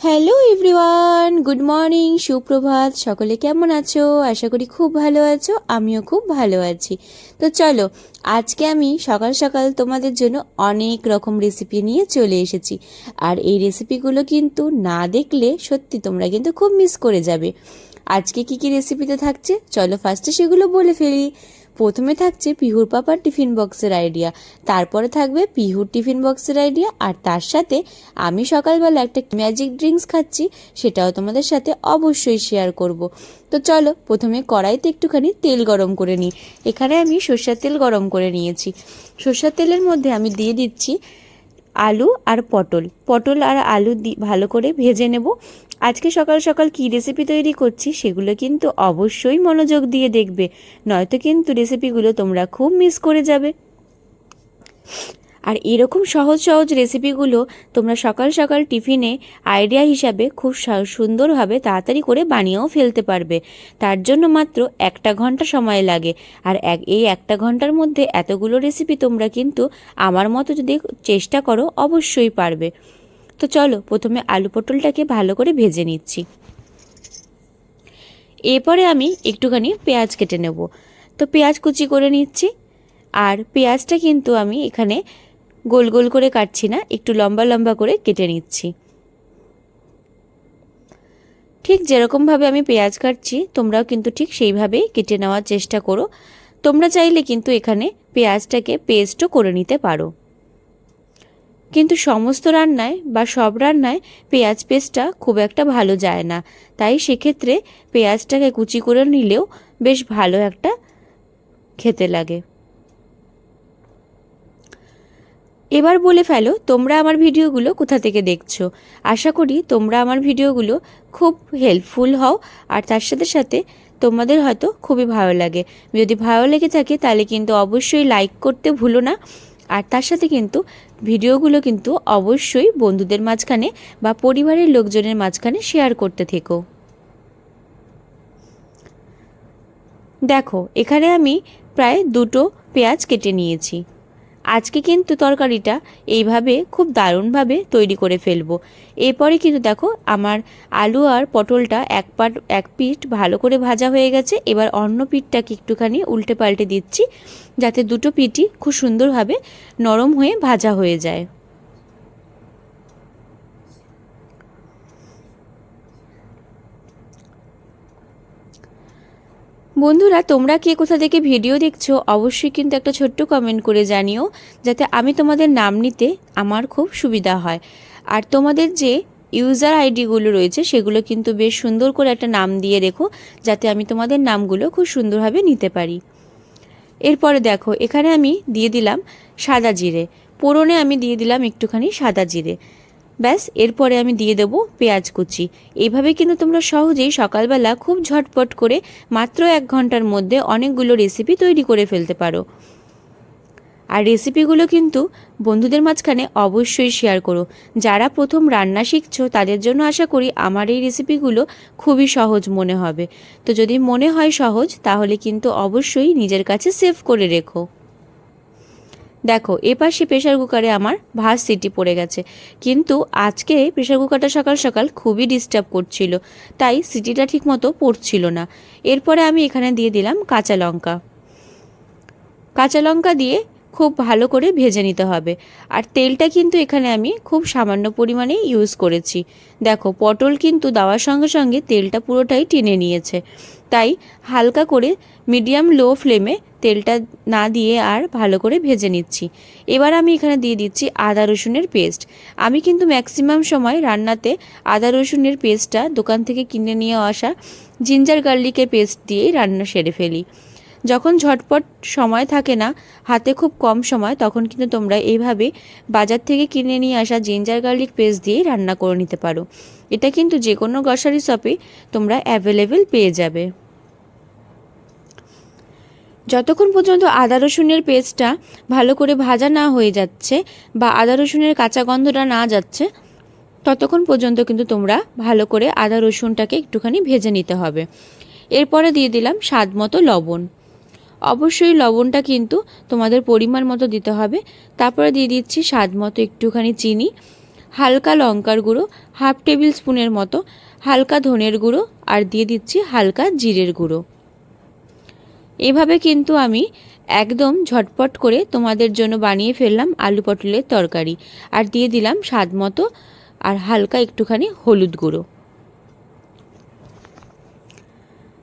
Hello everyone, good morning, সুপ্রভাত, সকলে কেমন আছো? আশা করি খুব ভালো আছো, আমিও খুব ভালো আছি। তো চলো, আজকে আমি সকাল সকাল তোমাদের জন্য অনেক রকম রেসিপি নিয়ে চলে এসেছি। আর এই রেসিপিগুলো কিন্তু না দেখলে সত্যি তোমরা কিন্তু খুব মিস করে যাবে। আজকে কি কি রেসিপিতে থাকছে? চলো ফার্স্টে সেগুলো বলে ফেলি। প্রথমে থাকছে পিহুর পাপার টিফিন বক্সের আইডিয়া, তারপরে থাকবে পিহুর টিফিন বক্সের আইডিয়া, আর তার সাথে আমি সকালবেলা একটা ম্যাজিক ড্রিঙ্কস খাচ্ছি, সেটাও তোমাদের সাথে অবশ্যই শেয়ার করব। তো চলো, প্রথমে কড়াইতে একটুখানি তেল গরম করে নিই। এখানে আমি সর্ষের তেল গরম করে নিয়েছি। সর্ষের তেলের মধ্যে আমি দিয়ে দিচ্ছি আলু আর পটল। পটল আর আলু দি, ভালো করে ভেজে নেব। আজকে সকাল সকাল কী রেসিপি তৈরি করছি সেগুলো কিন্তু অবশ্যই মনোযোগ দিয়ে দেখবে। নয়তো কিন্তু রেসিপিগুলো তোমরা খুব মিস করে যাবে। আর এরকম সহজ সহজ রেসিপিগুলো তোমরা সকাল সকাল টিফিনে আইডিয়া হিসাবে খুব সুন্দরভাবে তাড়াতাড়ি করে বানিয়েও ফেলতে পারবে। তার জন্য মাত্র একটা ঘণ্টা সময় লাগে। আর এক, এই একটা ঘণ্টার মধ্যে এতগুলো রেসিপি তোমরা কিন্তু আমার মতো যদি চেষ্টা করো, অবশ্যই পারবে। তো চলো, প্রথমে আলু পটলটাকে ভালো করে ভেজে নিচ্ছি। এরপরে আমি একটুখানি পেঁয়াজ কেটে নেব। তো পেঁয়াজ কুচি করে নিচ্ছি, আর পেঁয়াজটা কিন্তু আমি এখানে গোল গোল করে কাটছি না, একটু লম্বা লম্বা করে কেটে নিচ্ছি। ঠিক যেরকমভাবে আমি পেঁয়াজ কাটছি, তোমরাও কিন্তু ঠিক সেইভাবেই কেটে নেওয়ার চেষ্টা করো। তোমরা চাইলে কিন্তু এখানে পেঁয়াজটাকে পেস্টও করে নিতে পারো। কিন্তু সমস্ত রান্নায় বা সব রান্নায় পেঁয়াজ পেস্টটা খুব একটা ভালো যায় না। তাই সেক্ষেত্রে পেঁয়াজটাকে কুচি করে নিলেও বেশ ভালো একটা খেতে লাগে। এবার বলে ফেলো, তোমরা আমার ভিডিওগুলো কোথা থেকে দেখছ? আশা করি তোমরা আমার ভিডিওগুলো খুব হেল্পফুল হও, আর তার সাথে সাথে তোমাদের হয়তো খুবই ভালো লাগে। যদি ভালো লেগে থাকে তাহলে কিন্তু অবশ্যই লাইক করতে ভুলো না। আর তার সাথে কিন্তু ভিডিওগুলো কিন্তু অবশ্যই বন্ধুদের মাঝখানে বা পরিবারের লোকজনের মাঝখানে শেয়ার করতে থেকো। দেখো, এখানে আমি প্রায় দুটো পেঁয়াজ কেটে নিয়েছি। আজকে কিন্তু তরকারিটা এইভাবে খুব দারুণভাবে তৈরি করে ফেলব। এরপরে কিন্তু দেখো, আমার আলু আর পটলটা এক পাট, এক পিঠ ভালো করে ভাজা হয়ে গেছে। এবার অন্য পিঠটাকে একটুখানি উল্টে পাল্টে দিচ্ছি, যাতে দুটো পিঠই খুব সুন্দরভাবে নরম হয়ে ভাজা হয়ে যায়। বন্ধুরা, তোমরা কে কোথা থেকে ভিডিও দেখছ, অবশ্যই কিন্তু একটা ছোট্ট কমেন্ট করে জানিও, যাতে আমি তোমাদের নাম নিতে আমার খুব সুবিধা হয়। আর তোমাদের যে ইউজার আইডিগুলো রয়েছে, সেগুলো কিন্তু বেশ সুন্দর করে একটা নাম দিয়ে রেখো, যাতে আমি তোমাদের নামগুলো খুব সুন্দরভাবে নিতে পারি। এরপরে দেখো, এখানে আমি দিয়ে দিলাম সাদা জিরে। পোড়নে আমি দিয়ে দিলাম একটুখানি সাদা জিরে। ব্যাস, এরপরে আমি দিয়ে দেব পেঁয়াজ কুচি। এইভাবে কিন্তু তোমরা সহজেই সকালবেলা খুব ঝটপট করে মাত্র এক ঘণ্টার মধ্যে অনেকগুলো রেসিপি তৈরি করে ফেলতে পারো। আর রেসিপিগুলো কিন্তু বন্ধুদের মাঝখানে অবশ্যই শেয়ার করো। যারা প্রথম রান্না শিখছো, তাদের জন্য আশা করি আমার এই রেসিপিগুলো খুবই সহজ মনে হবে। তো যদি মনে হয় সহজ, তাহলে কিন্তু অবশ্যই নিজের কাছে সেভ করে রেখো। দেখো, এপাশে প্রেশার কুকারে আমার ভাত সিটি পড়ে গেছে। কিন্তু আজকে প্রেশার কুকারটা সকাল সকাল খুবই ডিস্টার্ব করছিল, তাই সিটিটা ঠিকমতো পড়ছিল না। এরপরে আমি এখানে দিয়ে দিলাম কাঁচা লঙ্কা। কাঁচা লঙ্কা দিয়ে খুব ভালো করে ভেজে নিতে হবে। আর তেলটা কিন্তু এখানে আমি খুব সামান্য পরিমাণে ইউজ করেছি। দেখো, পটল কিন্তু দেওয়ার সঙ্গে সঙ্গে তেলটা পুরোটাই টেনে নিয়েছে। তাই হালকা করে মিডিয়াম লো ফ্লেমে তেলটা না দিয়ে আর ভালো করে ভেজে নিচ্ছি। এবার আমি এখানে দিয়ে দিচ্ছি আদা রসুনের পেস্ট আমি কিন্তু ম্যাক্সিমাম সময় রান্নাতে আদা রসুনের পেস্টটা দোকান থেকে কিনে নিয়ে আসা জিঞ্জার গার্লিকের পেস্ট দিয়েই রান্না সেরে ফেলি। যখন ঝটপট সময় থাকে না, হাতে খুব কম সময়, তখন কিন্তু তোমরা এইভাবে বাজার থেকে কিনে নিয়ে আসা জিঞ্জার গার্লিক পেস্ট দিয়েই রান্না করে নিতে পারো। এটা কিন্তু যে কোনো গ্রসারি শপে তোমরা অ্যাভেলেবেল পেয়ে যাবে। যতক্ষণ পর্যন্ত আদা রসুনের পেস্টটা ভালো করে ভাজা না হয়ে যাচ্ছে বা আদা রসুনের কাঁচা গন্ধটা না যাচ্ছে, ততক্ষণ পর্যন্ত কিন্তু তোমরা ভালো করে আদা রসুনটাকে একটুখানি ভেজে নিতে হবে। এরপরে দিয়ে দিলাম স্বাদ মতো লবণ। অবশ্যই লবণটা কিন্তু তোমাদের পরিমাণ মতো দিতে হবে। তারপরে দিয়ে দিচ্ছি স্বাদ মতো একটুখানি চিনি, হালকা লঙ্কার গুঁড়ো, হাফ টেবিল স্পুনের মতো হালকা ধনের গুঁড়ো আর দিয়ে দিচ্ছি হালকা জিরের গুঁড়ো। এভাবে কিন্তু আমি একদম ঝটপট করে তোমাদের জন্য বানিয়ে ফেললাম আলু পটলের তরকারি আর দিয়ে দিলাম স্বাদ মতো আর হালকা একটুখানি হলুদ গুঁড়ো।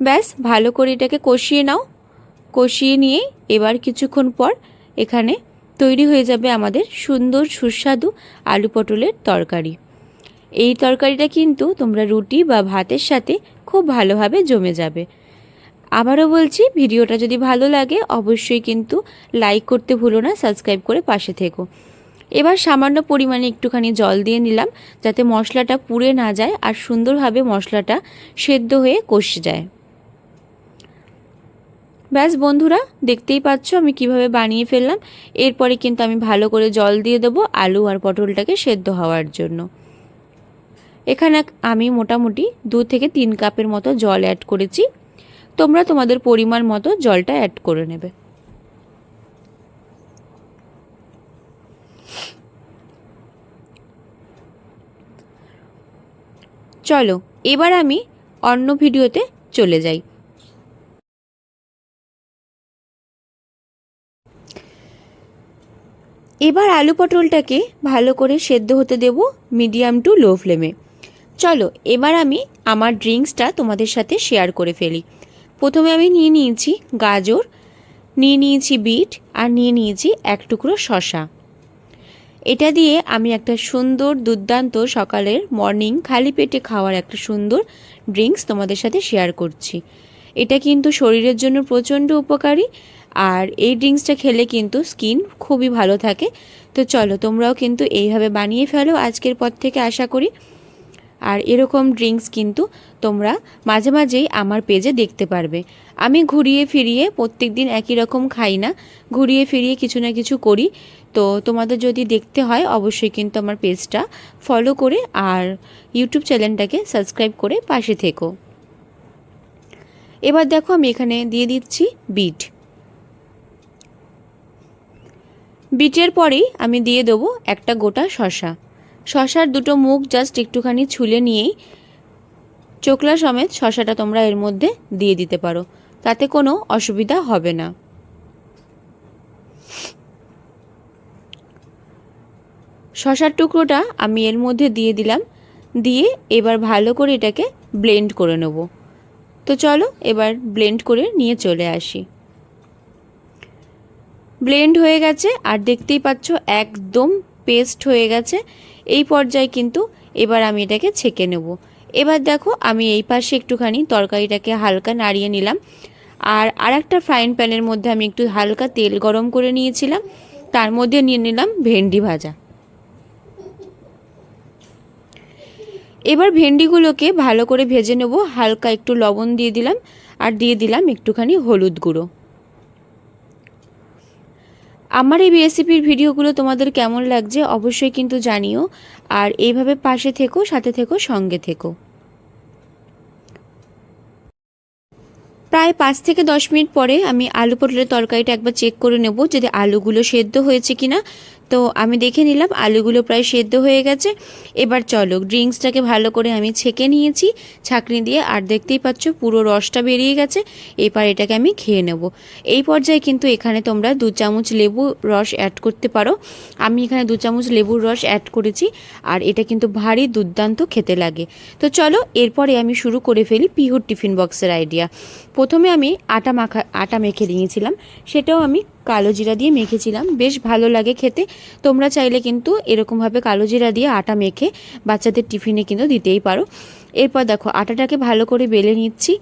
ব্যাস, ভালো করে এটাকে কষিয়ে নাও। কষিয়ে নিয়ে এবার কিছুক্ষণ পর এখানে তৈরি হয়ে যাবে আমাদের সুন্দর সুস্বাদু আলু পটলের তরকারি। এই তরকারিটা কিন্তু তোমরা রুটি বা ভাতের সাথে খুব ভালোভাবে জমে যাবে। আবারও বলছি, ভিডিওটা যদি ভালো লাগে অবশ্যই কিন্তু লাইক করতে ভুলো না, সাবস্ক্রাইব করে পাশে থেকো। এবার সামান্য পরিমাণে একটুখানি জল দিয়ে নিলাম, যাতে মশলাটা পুড়ে না যায় আর সুন্দরভাবে মশলাটা সেদ্ধ হয়ে কষে যায়। ব্যাস বন্ধুরা, দেখতেই পাচ্ছ আমি কীভাবে বানিয়ে ফেললাম। এরপরে কিন্তু আমি ভালো করে জল দিয়ে দেবো আলু আর পটলটাকে সেদ্ধ হওয়ার জন্য। এখানে আমি মোটামুটি দু থেকে তিন কাপের মতো জল অ্যাড করেছি। তোমরা তোমাদের পরিমাণ মতো জলটা অ্যাড করে নেবে। চলো, এবার আমি অন্য ভিডিওতে চলে যাই। এবার আলু পটলটাকে ভালো করে সেদ্ধ হতে দেব মিডিয়াম টু লো ফ্লেমে চলো, এবার আমি আমার ড্রিঙ্কসটা তোমাদের সাথে শেয়ার করে ফেলি। প্রথমে আমি নিয়ে নিয়েছি গাজর, নিয়ে নিয়েছি বিট, আর নিয়ে নিয়েছি এক টুকরো শশা এটা দিয়ে আমি একটা সুন্দর দুর্দান্ত সকালের মর্নিং খালি পেটে খাওয়ার একটা সুন্দর ড্রিঙ্কস তোমাদের সাথে শেয়ার করছি। এটা কিন্তু শরীরের জন্য প্রচণ্ড উপকারী আর এই ড্রিঙ্কসটা খেলে কিন্তু স্কিন খুবই ভালো থাকে। তো চলো, তোমরাও কিন্তু এইভাবে বানিয়ে ফেলো আজকের পর থেকে আশা করি। আর এরকম ড্রিঙ্কস কিন্তু তোমরা মাঝে মাঝেই আমার পেজে দেখতে পারবে। আমি ঘুরিয়ে ফিরিয়ে প্রত্যেক দিন একই রকম খাই না, ঘুরিয়ে ফিরিয়ে কিছু না কিছু করি। তো তোমাদের যদি দেখতে হয়, অবশ্যই কিন্তু আমার পেজটা ফলো করে আর ইউটিউব চ্যানেলটাকে সাবস্ক্রাইব করে পাশে থেকো। এবার দেখো আমি এখানে দিয়ে দিচ্ছি বিট বিটের পরেই আমি দিয়ে দেবো একটা গোটা শশা শশার দুটো মুখ জাস্ট একটুখানি ছুলে নিয়েই চোকলা সমেত শশাটা তোমরা এর মধ্যে দিয়ে দিতে পারো। তাতে কোনো অসুবিধা হবে না। শশার টুকরোটা আমি এর মধ্যে দিয়ে দিলাম। দিয়ে এবার ভালো করে এটাকে ব্লেন্ড করে নেব। তো চলো এবার ব্লেন্ড করে নিয়ে চলে আসি। ব্লেন্ড হয়ে গেছে আর দেখতেই পাচ্ছ একদম পেস্ট হয়ে গেছে। এই পর্যায়ে কিন্তু এবার আমি এটাকে ছেঁকে নেব। এবার দেখো আমি এই পাশে একটুখানি তরকারিটাকে হালকা নাড়িয়ে নিলাম। আর আরেকটা ফ্রাইং প্যানের মধ্যে আমি একটু হালকা তেল গরম করে নিয়েছিলাম। তার মধ্যে নিয়ে নিলাম ভেন্ডি ভাজা। এবার ভেন্ডিগুলোকে ভালো করে ভেজে নেব। হালকা একটু লবণ দিয়ে দিলাম আর দিয়ে দিলাম একটুখানি হলুদ গুঁড়ো। আমার এই রেসিপির ভিডিওগুলো তোমাদের কেমন লাগছে অবশ্যই কিন্তু জানিও। আর এইভাবে পাশে থেকো, সাথে থেকো, সঙ্গে থেকো। প্রায় পাঁচ থেকে দশ মিনিট পরে আমি আলু পটলের তরকারিটা একবার চেক করে নেব, যদি আলুগুলো সেদ্ধ হয়েছে কিনা। তো আমি দেখে নিলাম, আলুগুলো প্রায় সেদ্ধ হয়ে গেছে। এবার চলো, ড্রিঙ্কসটাকে ভালো করে আমি ছেঁকে নিয়েছি, ছাঁকনি দিয়ে। আর দেখতেই পাচ্ছ, পুরো রসটা বেরিয়ে গেছে। এবার এটাকে আমি খেয়ে নেব। এই পর্যায়ে কিন্তু এখানে তোমরা দু চামচ লেবু রস অ্যাড করতে পারো। আমি এখানে দু চামচ লেবুর রস অ্যাড করেছি, আর এটা কিন্তু ভারী দুর্দান্ত খেতে লাগে। তো চলো, এরপরে আমি শুরু করে ফেলি পিহুর টিফিন বক্সের আইডিয়া প্রথমে আমি আটা মাখা, আটা মেখে নিয়েছিলাম। সেটাও আমি কালো জিরা দিয়ে মেখেছিলাম। বেশ ভালো লাগে খেতে। তোমরা চাইলে কিন্তু এরকমভাবে কালো জিরা দিয়ে আটা মেখে বাচ্চাদের টিফিনে কিন্তু দিতেই পারো। এরপর দেখো, আটাটাকে ভালো করে বেলে নিচ্ছি।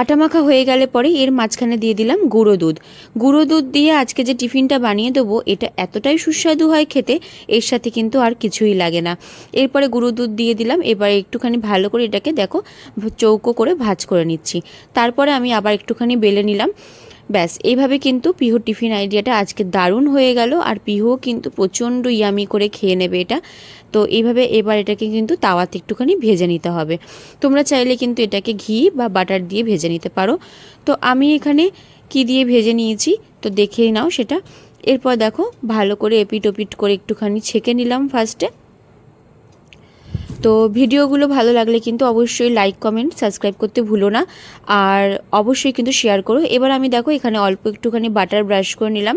আটা মাখা হয়ে গেলে পরে এর মাঝখানে দিয়ে দিলাম গুঁড়ো দুধ। গুঁড়ো দুধ দিয়ে আজকে যে টিফিনটা বানিয়ে দেবো, এটা এতটাই সুস্বাদু হয় খেতে, এর সাথে কিন্তু আর কিছুই লাগে না। এরপরে গুঁড়ো দুধ দিয়ে দিলাম। এবার একটুখানি ভালো করে এটাকে দেখো, চৌকো করে ভাজ করে নিচ্ছি। তারপরে আমি আবার একটুখানি বেলে নিলাম। ব্যাস, এইভাবে কিন্তু পিহু টিফিন আইডিয়াটা আজকে দারুণ হয়ে গেল আর পিহুও কিন্তু প্রচণ্ড ইয়ামি করে খেয়ে নেবে এটা। তো এইভাবে এবার এটাকে কিন্তু তাওয়াতে একটুখানি ভেজে নিতে হবে। তোমরা চাইলে কিন্তু এটাকে ঘি বা বাটার দিয়ে ভেজে নিতে পারো। তো আমি এখানে কি দিয়ে ভেজে নিয়েছি তো দেখেই নাও সেটা। এরপর দেখো ভালো করে এপিট ওপিট করে একটুখানি ছেঁকে নিলাম ফার্স্টে তো ভিডিওগুলো ভালো লাগলে কিন্তু অবশ্যই লাইক কমেন্ট সাবস্ক্রাইব করতে ভুলো না। আর অবশ্যই কিন্তু শেয়ার করো। এবার আমি দেখো, এখানে অল্প একটুখানি বাটার ব্রাশ করে নিলাম।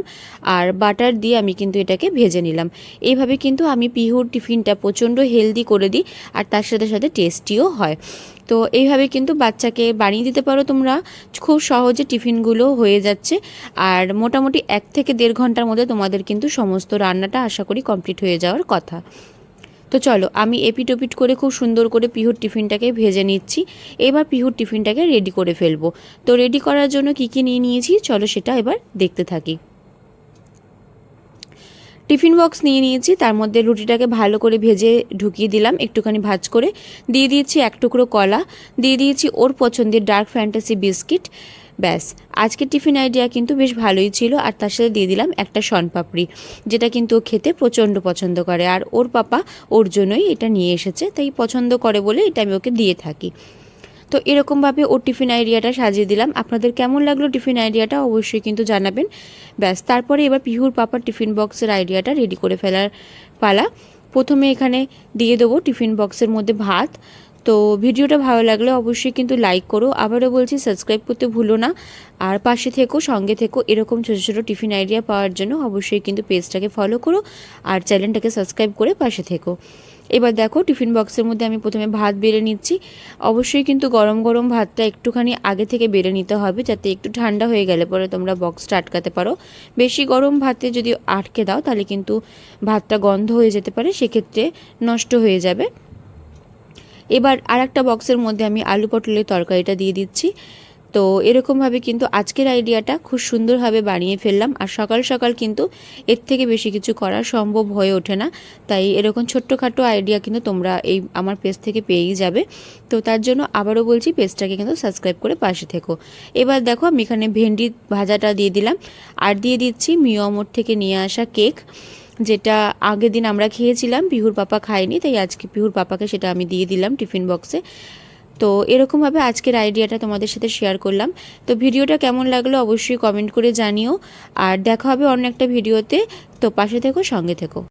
আর বাটার দিয়ে আমি কিন্তু এটাকে ভেজে নিলাম। এইভাবে কিন্তু আমি পিহুর টিফিনটা প্রচণ্ড হেলদি করে দিই, আর তার সাথে সাথে টেস্টিও হয়। তো এইভাবে কিন্তু বাচ্চাকে বানিয়ে দিতে পারো তোমরা। খুব সহজে টিফিনগুলো হয়ে যাচ্ছে। আর মোটামুটি এক থেকে দেড় ঘণ্টার মধ্যে তোমাদের কিন্তু সমস্ত রান্নাটা আশা করি কমপ্লিট হয়ে যাওয়ার কথা। তো চলো, আমি এপিট ওপিট করে খুব সুন্দর করে পিহুর টিফিনটাকে ভেজে নিচ্ছি। এবার পিহুর টিফিনটাকে রেডি করে ফেলব। তো রেডি করার জন্য কী কী নিয়ে নিয়েছি? চলো সেটা এবার দেখতে থাকি। টিফিন বক্স নিয়ে নিয়েছি, তার মধ্যে রুটিটাকে ভালো করে ভেজে ঢুকিয়ে দিলাম, একটুখানি ভাজ করে। দিয়ে দিয়েছি এক টুকরো কলা, দিয়ে দিয়েছি ওর পছন্দের ডার্ক ফ্যান্টাসি বিস্কিট ব্যাস আজকের টিফিন আইডিয়া কিন্তু বেশ ভালোই ছিল, আর তার সাথে দিয়ে দিলাম একটা শনপাপড়ি, যেটা কিন্তু ও খেতে প্রচণ্ড পছন্দ করে, আর ওর পাপা ওর জন্যই এটা নিয়ে এসেছে, তাই পছন্দ করে বলে এটা আমি ওকে দিয়ে থাকি। তো এরকমভাবে ওর টিফিন আইডিয়াটা সাজিয়ে দিলাম। আপনাদের কেমন লাগল টিফিন আইডিয়াটা অবশ্যই কিন্তু জানাবেন। ব্যাস, তারপরে এবার পিহুর পাপার টিফিন বক্সের আইডিয়াটা রেডি করে ফেলার পালা। প্রথমে এখানে দিয়ে দেবো টিফিন বক্সের মধ্যে ভাত তো ভিডিওটা ভালো লাগলে অবশ্যই কিন্তু লাইক করো। আবারও বলছি সাবস্ক্রাইব করতে ভুলো না। আর পাশে থেকো, সঙ্গে থেকো, এরকম ছোটো ছোটো টিফিন আইডিয়া পাওয়ার জন্য অবশ্যই কিন্তু পেজটাকে ফলো করো আর চ্যানেলটাকে সাবস্ক্রাইব করে পাশে থেকো। এবার দেখো টিফিন বক্সের মধ্যে আমি প্রথমে ভাত বেড়ে নিচ্ছি। অবশ্যই কিন্তু গরম গরম ভাতটা একটুখানি আগে থেকে বেড়ে নিতে হবে যাতে একটু ঠান্ডা হয়ে গেলে পরে তোমরা বক্সটা আটকাতে পারো। বেশি গরম ভাতে যদি আটকে দাও তাহলে কিন্তু ভাতটা গন্ধ হয়ে যেতে পারে, সেক্ষেত্রে নষ্ট হয়ে যাবে। এবার আর একটা বক্সের মধ্যে আমি আলু পটলের তরকারিটা দিয়ে দিচ্ছি। তো এরকমভাবে কিন্তু আজকের আইডিয়াটা খুব সুন্দরভাবে বানিয়ে ফেললাম আর সকাল সকাল কিন্তু এর থেকে বেশি কিছু করা সম্ভব হয়ে ওঠে না। তাই এরকম ছোট্টখাটো আইডিয়া কিন্তু তোমরা এই আমার পেজ থেকে পেয়েই যাবে। তো তার জন্য আবারও বলছি পেজটাকে কিন্তু সাবস্ক্রাইব করে পাশে থেকো। এবার দেখো আমি এখানে ভেন্ডি ভাজাটা দিয়ে দিলাম। আর দিয়ে দিচ্ছি মিয়মোর থেকে নিয়ে আসা কেক। যেটা আগের দিন আমরা খেয়েছিলাম, পিহুর পাপা খায়নি, তাই আজকে পিহুর পাপাকে সেটা আমি দিয়ে দিলাম টিফিন বক্সে। তো এরকমভাবে আজকের আইডিয়াটা তোমাদের সাথে শেয়ার করলাম। তো ভিডিওটা কেমন লাগল অবশ্যই কমেন্ট করে জানিও। আর দেখা হবে অন্য একটা ভিডিওতে। তো পাশে থেকো, সঙ্গে থেকো।